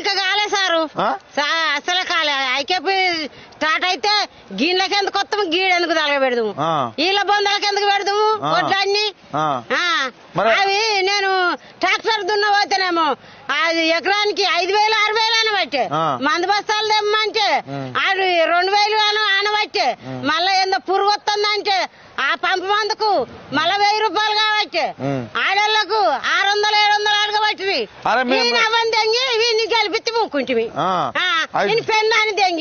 ఇంకా కాలే సారు. అసలు కాలే. ఐకేపీ స్టార్ట్ అయితే గీళ్ళకి ఎందుకు వస్తాము గీడు ఎందుకు తలగబెడదాము. వీళ్ళ బొందలకి ఎందుకు పెడదాము. వడ్లన్నీ అవి నేను ట్రాక్టర్ దున్న పోతేనేమో అది ఎకరానికి ఐదు వేలు ఆరు వేలు అనబట్టే. మందు బస్తాలు తెమ్మంటే. అది రెండు వేలు అన అనబట్టే మళ్ళా ఏందో పురుగు వస్తుందంటే ఆ పంపు మందుకు మళ్ళా వెయ్యి రూపాయలు కావచ్చు ఉం. ఆడోళ్ళకు ఆరు వందలు ఏడు వందలు అడగబట్టి అరే మేము-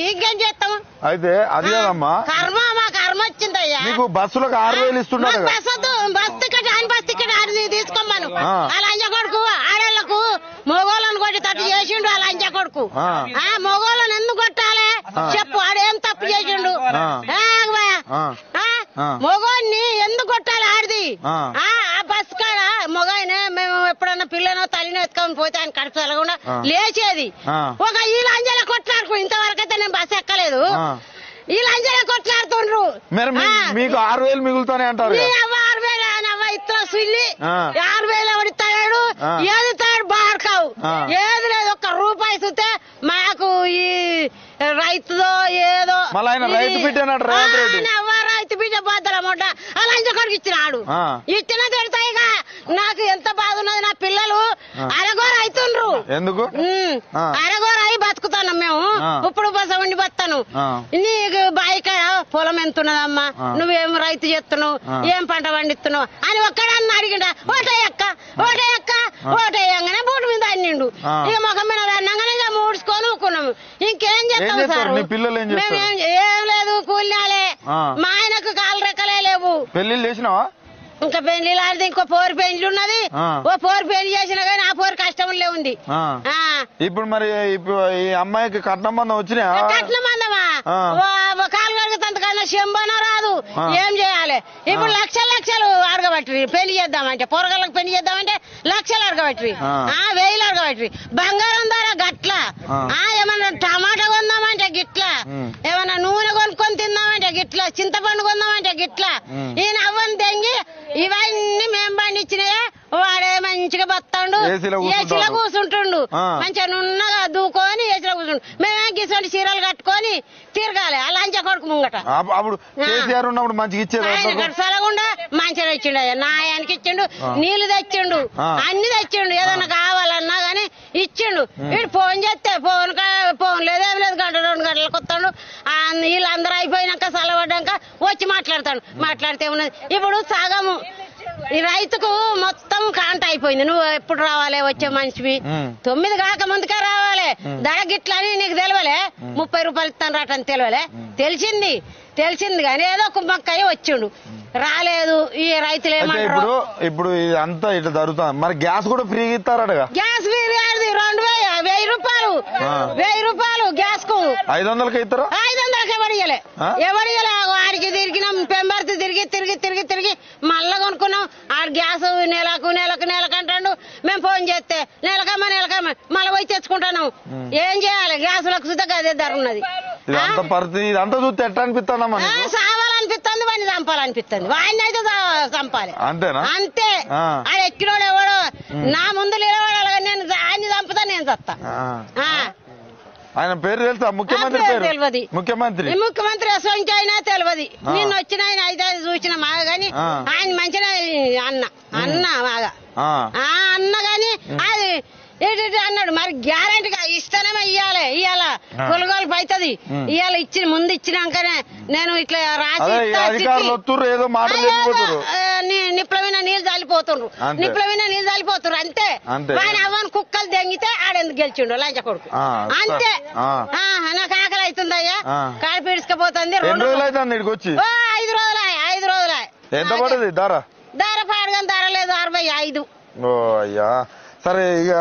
ఇంకేం చేస్తాము అయితే అది కాదమ్మా. కర్మ మా కర్మ వచ్చిందయ్యా. నీకు బస్సులకు ఆరు వేలు కదా. బస్ బస్ టికెట్ అని బస్ టికెట్ ఆడి తీసుకోమను. ఆ. ఆ లంజ కొడుకు ఆడోళ్ళకు మొగోళ్ళని కొట్టి తట్టు చేసిండు ఆ లంజ కొడుకు. ఆ. ఆ మొగోళ్ళని ఎందుకు కొట్టాలి. చెప్పు ఆడేం తప్పు చేసిండు. మొగోన్ని ఎందుకు కొట్టాలి ఆడిది? ఆ. ఆ ఆ బస్ కాడ మొగాయన మేము ఎప్పుడన్నా పిల్లనో ఎత్తుకొని పోతే ఆయన కడుపు చల్లకుండా ఆ. లేచేది. ఒక ఈ లంజల కొట్లాడుకు ఇంతవరకు అయితే నేను బస్ ఎక్కలేదు. ఈ లంజల కొట్లాడుతుండ్రు. మీకు ఆరు వేలు మిగులుతానే అంటారు ఆరు వేలు సుల్లి. ఆరు వేలు ఎవడిస్తాడు. ఏది తాడు బాడకావు. ఏది లేదు ఒక్క రూపాయి చూస్తే మాకు ఈ రైతుదో ఏదో రైతు బిడ్డ రైతు బిడ్డ బాధల మొట్ట అలా ఇంకొకటికి ఇచ్చినాడు. ఇచ్చిన తిడతాయిగా నాకు ఎంత బాగున్నది నా పిల్లలు ఆ. అరగోరు అవుతుండ్రు ఎందుకు. అరగోరు అయి బతుకుతున్నాం మేము. ఇప్పుడు బస ఉండి బతాను. నీకు బాయిక పొలం ఎంత ఉన్నదమ్మా. నువ్వేం రైతు చేస్తున్నావు. ఏం పంట పండిస్తున్నావు అని ఒక్కడన్నా అడిగిండ ఓటే అక్క ఓటే అక్క ఓటేయంగానే బూటు మీద అన్నిండు. ఇక ముఖం మీద అన్నగానే ఇక మూడ్చుకొని ఊకున్నాము ఇంకేం చేస్తారు? సారు? మేమేం- ఏం లేదు కూలినాలే. మా ఆయనకు కాలు రెక్కలే లేవు పెళ్ళిళ్ళు చేసినావా ఇంకా పెళ్ళి లాంటిది ఇంకో పోరు పెళ్ళి ఉన్నది. ఓ పోరు పెళ్ళి చేసినా కానీ ఆ పోరు కష్టంలే ఉంది ఇప్పుడు మరి ఇప్పుడు ఈ అమ్మాయికి కట్నం బంధం కట్నం. ఓ కాలు కడుగుతంతకన్నా శంభన రాదు ఆ. ఏం చేయాలి ఇప్పుడు. లక్షలు లక్షలు అడగబట్టి పెళ్ళి చేద్దామంటే పొరగలకు పెళ్ళి చేద్దామంటే లక్షలు అడగబట్టి ఆ. వేలు అడగబట్టి బంగారం ధర గట్ల ఆ. ఏమన్నా టమాటా కొందామంటే గిట్ల. ఏమన్నా నూనె కొనుక్కొని తిందామంటే గిట్ల చింతపండు కొందామంటే గిట్ల. ఈయన అవ్వని ఇవన్నీ మేం పండించినాయే. వాడే మంచిగా బతాడు ఏసీలో కూర్చుంటాడు. మంచిగా నున్నగా దూకొని ఏసీలో కూర్చుండు. మేమే గిసంటి చీరలు కట్టుకొని తిరగాలి. ఆ లంచ కొడుకు ముంగట. అప్- అప్పుడు. కేసీఆర్ ఉన్నప్పుడు మంచిగా ఇచ్చేది ఇచ్చిండు అయ్యా నా ఆయనకి ఇచ్చిండు. నీళ్ళు తెచ్చిండు. అన్ని తెచ్చిండు. ఏదన్నా కావాలన్నా గానీ ఇచ్చిండు. వీడు ఫోన్ చేస్తే ఫోన్ ఫోన్ లేదేం లేదు. గంట రెండు గంటలకు వస్తాడు. వీళ్ళందరూ అయిపోయినాక వచ్చి మాట్లాడతాడు. మాట్లాడితే ఉన్నది ఇప్పుడు సగము. ఈ రైతుకు మొత్తం కాంట అయిపోయింది. నువ్వు ఎప్పుడు రావాలి? వచ్చే మనిషివి. తొమ్మిది కాక ముందుకే రావాలి. ధర గిట్ల అని నీకు తెలియలే ముప్పై రూపాయలు ఇస్తాను రాటని తెలియలే తెలిసింది. తెలిసింది కానీ ఏదో కుమ్మక్కయ్య వచ్చిండు. రాలేదు. ఈ రైతులు ఏమంటారు? ఇప్పుడు అంతా ఇట్లా జరుగుతుంది మరి గ్యాస్ కూడా ఫ్రీగా ఇస్తారటగా? గ్యాస్ బిర్యానీ రెండు వేలు వెయ్యి రూపాయలు. వెయ్యి రూపాయలు గ్యాస్కు ఐదు వందలకి ఇస్తారా? ఐదు వందలకి ఎవడియలే ఆ? ఎవడియలే వాడికి తిరిగినాం పెంబర్తి తిరిగి తిరిగి తిరిగి తిరిగి మళ్ళా కొనుక్కున్నాం. ఆడు గ్యాస్ నెలకు నెలకు నెలకు అంటాడు. మేము ఫోన్ చేస్తే నెలకమ్మ నెలకమ్మ మళ్ళీ పోయి తెచ్చుకుంటాను. ఏం చేయాలి? గ్యాసులకు సుద్ధ అదే ధర ఉన్నది. ఇదంతా పరిస్థితి ఇదంతా చూస్తే ఎట్లా అనిపిస్తానమ్మా ఆ, నీకు? సావాలనిపిస్తుంది వాడిని చంపాలనిపిస్తుంది. వాడిని అయితే చంపాలి. అంతేనా? అంతే. ఆ. ఆడు ఎక్కినోడు ఎవడో? నా ముందు నిలబడాలి నేను ఆయన్ని చంపుతా నేను చస్తా ఆ. ఆ. ఆయన పేరు తెలుసా? ముఖ్యమంత్రి పేరు తెలియదు. ముఖ్యమంత్రి. ముఖ్యమంత్రి అసోంచి అయినా తెలియదు ఆ. నిన్న వచ్చిన ఆయన అయితే చూసిన మాగా గాని. ఆయన మంచిగా అన్న. అన్న మాగా అన్న గాని అన్నాడు. మరి గ్యారంటీగా ఇస్తానే ఇయ్యాలి ఇయ్యాల. కొనుగోలు అవుతుంది. ఇవాళ ఇచ్చి ముందు ఇచ్చినాకనే నేను ఇట్లా రాసి అదే ఈ ఇస్తా, అధికారులు చిట్టి. వస్తుర్రు ఏదో మాటలు అయ్యో, చెప్పిపోతుర్రు. ఆ, ని- నిప్పులమైన నీళ్ళు చల్లిపోతుండ్రు అంతే. నిప్పులమైన నీళ్ళు చల్లిపోతుర్రు అంతే. ఆయన అవ్వని కుక్కలు దెంగితే ఆడెందుకు గెలిచిండు? లంచ కొడుకు. అంతే. నాకు ఆకలి అవుతుందయ్యా ఆ. కాడి పీడ్చుకపోతుంది రెండు రోజులు ఐదు ఐదు రోజులాయ్ ఎంత ధర? ధర పాడగా ధర లేదు అరవై ఐదు. ఓ అయ్యా. సరే ఇక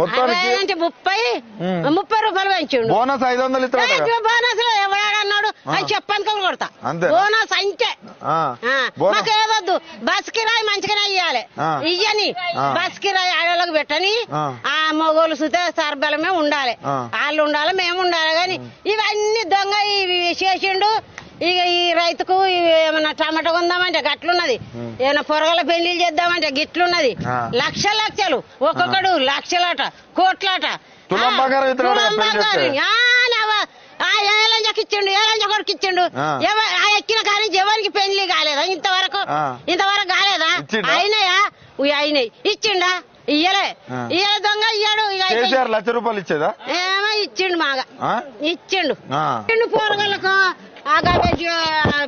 మొత్తానికి అంటే ముప్పై. ముప్పై రూపాయలు పెంచిండు. బోనస్ ఐదు వందలు బోనస్. అది చెప్పనుకొని కొడతా? Bonus bonus. మాకు ఏదొద్దు బస్ కిరాయి మంచిగానే ఇయ్యాలి. ఇయ్యని. బస్ కిరాయి ఆడవాళ్ళకి పెట్టని. ఆ. మొగోళ్ళు సుతే సర్బలమే ఉండాలి. వాళ్ళు ఉండాలి మేము ఉండాలి. కానీ ఇవన్నీ దొంగ ఇవి చేసిండు. ఇక ఈ రైతుకు ఏమన్నా టమాటా కొందామంటే గట్లున్నది. ఏమైనా పొరగల పెళ్ళి చేద్దామంటే గిట్లున్నది. లక్ష లక్షలు ఒక్కొక్కడు లక్షలాట కోట్లాట తులం ఆ, బంగారం ఇస్తున్నాడు తులం పెళ్ళి చేస్తే. బంగారం. ఆ, నవ్వ. ఆ ఏలంజకి ఇచ్చిండు ఏలంజ కొడుకు ఇచ్చిండు ఆ. ఎవ- ఆ ఎక్కిన కానీ ఎవరికి పెళ్ళి కాలేదా ఇంతవరకు ఆ. ఇంతవరకు కాలేదా ఇచ్చిండా? అయినాయా ఉయ్ అయినాయి ఇచ్చిండా ఇయ్యలే ఆ. ఇయ్యలే దొంగ ఇయ్యాడు ఇక అయిపోయి- కేసీఆర్ లక్ష రూపాయలు ఇచ్చేదా ఏమో ఇచ్చిండు మాగా ఆ? ఇచ్చిండు ఆ. ఇచ్చిండు పోరగలకు ఆ గబేజ్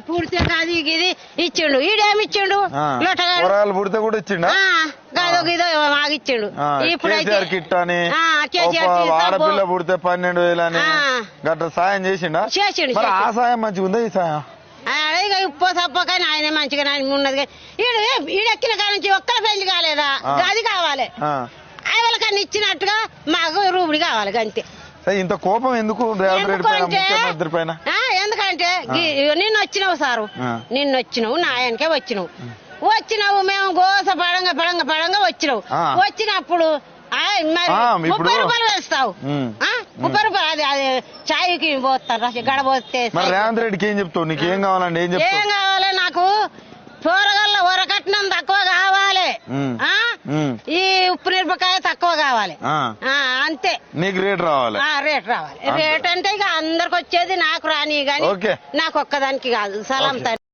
పూర్తి కాదు ఇది ఇచ్చిండు. ఈడేమి ఇచ్చిండు? కూరగాయలు పుడితే కూడా ఇచ్చిండా? ఇచ్చిండు. ఆ, ఇప్పుడైతే కిట్ అని ఆడపిల్ల. పుడితే పన్నెండు వేలు అని ఆ. గట్ల సాయం చేసిండా? చేసిండు ఆ. సాయం మంచిగా ఉందా ఈ సాయం? ఉప్పు తప్ప కానీ ఆయన మంచిగా ఆయన ఉన్నది. కానీ ఈడు ఈడెక్కిన కాడ నుంచి ఒక్కల పెళ్ళి కాలేదా. గది కావాలి. ఆ. ఆయనకన్నా ఇచ్చినట్టుగా మాకు రూపుడి కావాలి అంతే ఇంత కోపం ఎందుకు రేవంత్ రెడ్డి పైన ముఖ్యమంత్రి పైన? ఎందుకంటే నిన్న వచ్చినావు సారు. నిన్న వచ్చినావు నా ఆయనకే వచ్చినావు. వచ్చినావు మేము గోస పడంగా పడంగా పడంగా వచ్చినావు. వచ్చినప్పుడు ముప్పై రూపాయలు వేస్తావు. ముప్పై రూపాయలు అది అది చాయ్కి పోతారు గడబోస్తే మరి రేవంత్ రెడ్డికి ఏం చెప్తావు? నీకు ఏం కావాలండి ఏం కావాలి నాకు? కూరగాయల ఉరకట్నం తక్కువ కావాలి. ఈ ఉప్పు మిరపకాయ తక్కువ కావాలి. ఆ. నీకు రేట్ రావాలి ఆ రేట్ రావాలి. రేట్ అంటే ఇక అందరికి వచ్చేది నాకు రాని గాని ఓకే. నాకు ఒక్కదానికి కాదు సలాం.